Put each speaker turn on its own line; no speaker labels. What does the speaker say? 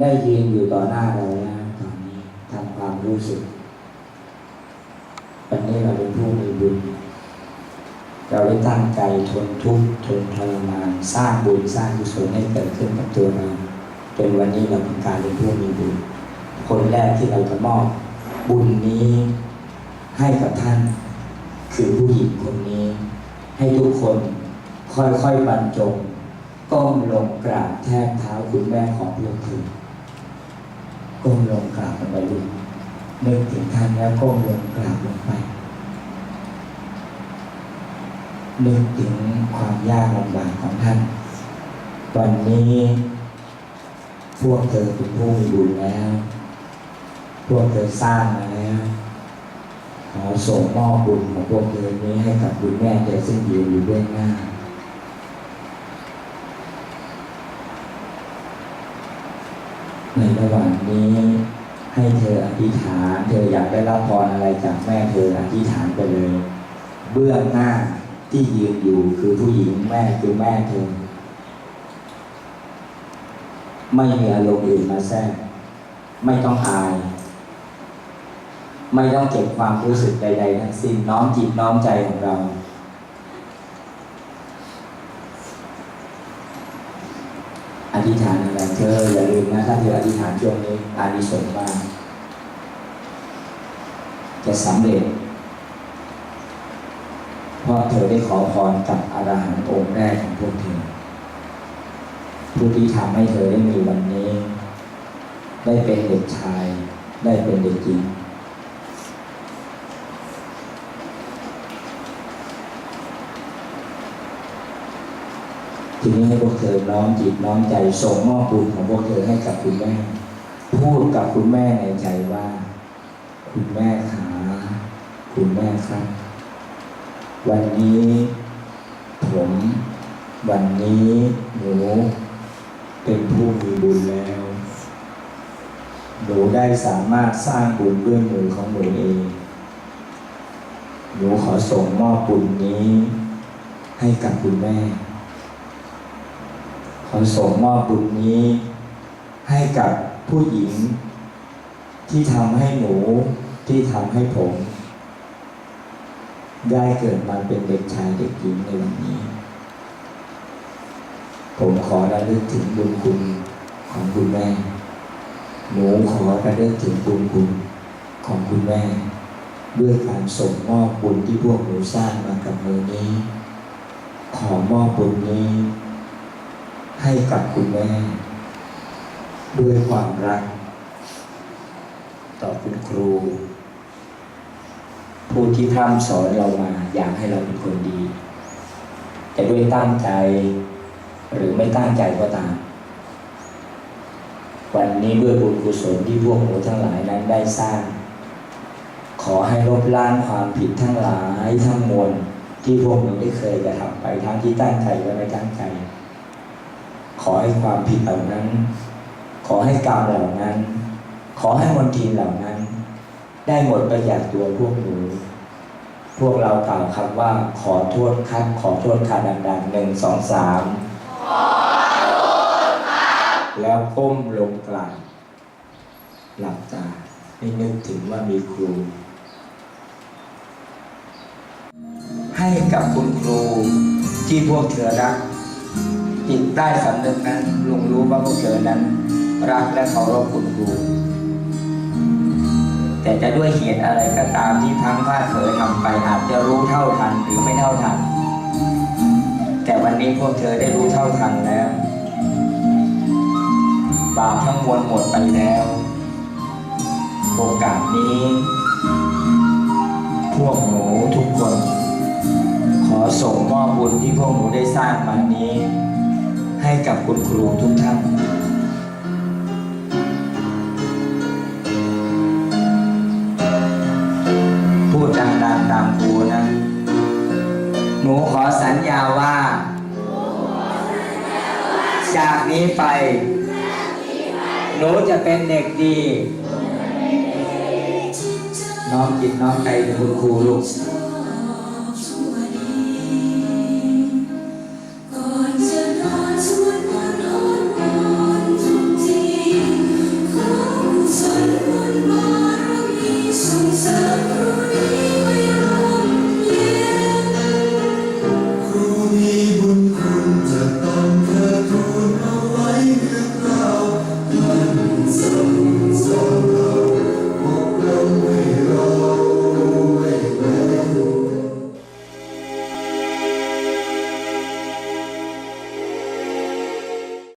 ได้ยืนอยู่ต่อหน้าเราแล้วตอนนี้ทำความรู้สึกวันนี้เราเป็นผู้มีบุญ เราได้ตั้งใจทนทุกข์ทนทรมานสร้างบุญสร้างกุศลให้เกิดขึ้นกับตัวเราจนวันนี้เราเป็นการเป็นผู้มีบุญ คนแรกที่เราจะมอบบุญนี้ให้กับท่าน คือผู้หญิงคนนี้ ให้ทุกคนค่อยๆบรรจงก้มลงกราบแทบเท้าคุณแม่ของพวกเธอ ก้มลงกราบลงไปดูนึกถึงท่านแล้วก้มลงกราบลงไปนึกถึงความยากลำบากของท่าน วันนี้ พวกเธอเป็นผู้มีบุญแล้ว พวกเธอสร้างมาแล้วขอส่งมอบบุญของพวกเธอนี้ให้กับคุณแม่เธอซึ่งยืนอยู่เบื้องหน้า ในระหว่างนี้ ให้เธออธิษฐาน เธออยากได้รับพรอะไรจากแม่เธออธิษฐานไปเลย เบื้องหน้าที่ยืนอยู่คือผู้หญิงแม่คือแม่เธอ ไม่มีอารมณ์อื่นมาแทรกไม่ต้องอาย ไม่ต้องเก็บความรู้สึกใด ๆ ทั้งสิ้นน้อมจิตน้อมใจของเราอธิษฐานอะไรเธออย่าล ถ้าเธออธิษฐานช่วงนี้อานิสงส์มากจะสำเร็จ เพราะเธอได้ขอพรกับอรหันต์องค์แรกของพวกเธอ ผู้ที่ทำให้เธอได้มีวันนี้ ได้เป็นเด็กชาย ได้เป็นเด็กหญิง ทีนี้ให้พวกเธอน้อมจิตน้อมใจส่งมอบบุญของพวกเธอให้กับคุณแม่ พูดกับคุณแม่ในใจว่า คุณแม่ขาคุณแม่ครับ วันนี้ ผม วันนี้หนูเป็นผู้มีบุญแล้ว หนูได้สามารถสร้างบุญด้วยมือของหนูเอง หนูขอส่งมอบบุญนี้ ให้กับคุณแม่ ขอส่งมอบบุญนี้ ให้กับผู้หญิง ที่ทำให้หนูที่ทำให้ผม ได้เกิดมาเป็นเด็กชายเด็กหญิงในวันนี้ ผมขอระลึกถึงบุญคุณของคุณแม่ หนูขอระลึกถึงบุญคุณของคุณแม่ ด้วยการส่งมอบบุญที่พวกหนูสร้างมากับมือนี้ ขอมอบบุญนี้ ให้กับคุณแม่ ด้วยความรัก ต่อคุณครู ผู้ที่พร่ำสอนเรามาอยากให้เราเป็นคนดีจะด้วยตั้งใจหรือไม่ตั้งใจก็ตาม วันนี้ด้วยบุญกุศลที่พวกหนูทั้งหลายนั้นได้สร้าง ขอให้ลบล้างความผิดทั้งหลายทั้งมวลที่พวกหนูได้เคยกระทำไปทั้งที่ตั้งใจและไม่ตั้งใจ ขอให้ความผิดเหล่านั้น ขอให้กรรมเหล่านั้น ขอให้มนทินเหล่านั้น ได้หมดไปจากตัวพวกหนูพวกเรากล่าวคำว่า ขอโทษครับขอโทษค่ะดังๆหนึ่งสองสามแล้วก้มลงกลางหลับตาให้นึกถึงว่ามีครู ให้กับคุณครูที่พวกเธอรัก จิตใต้สำนึกนั้นลุงรู้ว่าพวกเธอนั้น รักและเคารพคุณครูแต่จะด้วยเหตุอะไรก็ตามที่ทั้งพลาดเผลอทำไปอาจจะรู้เท่าทันหรือไม่เท่าทัน แต่วันนี้พวกเธอได้รู้เท่าทันแล้วบาปทั้งมวลหมดไปแล้ว โอกาสนี้ พวกหนูทุกคน ขอส่งมอบบุญที่พวกหนูได้สร้างมานี้ ให้กับคุณครูทุกท่านพูดดังๆตามครูนะ หนูขอสัญญาว่า จากนี้ไป หนูจะเป็นเด็กดี น้อมจิตน้อมใจถึงคุณครูลูก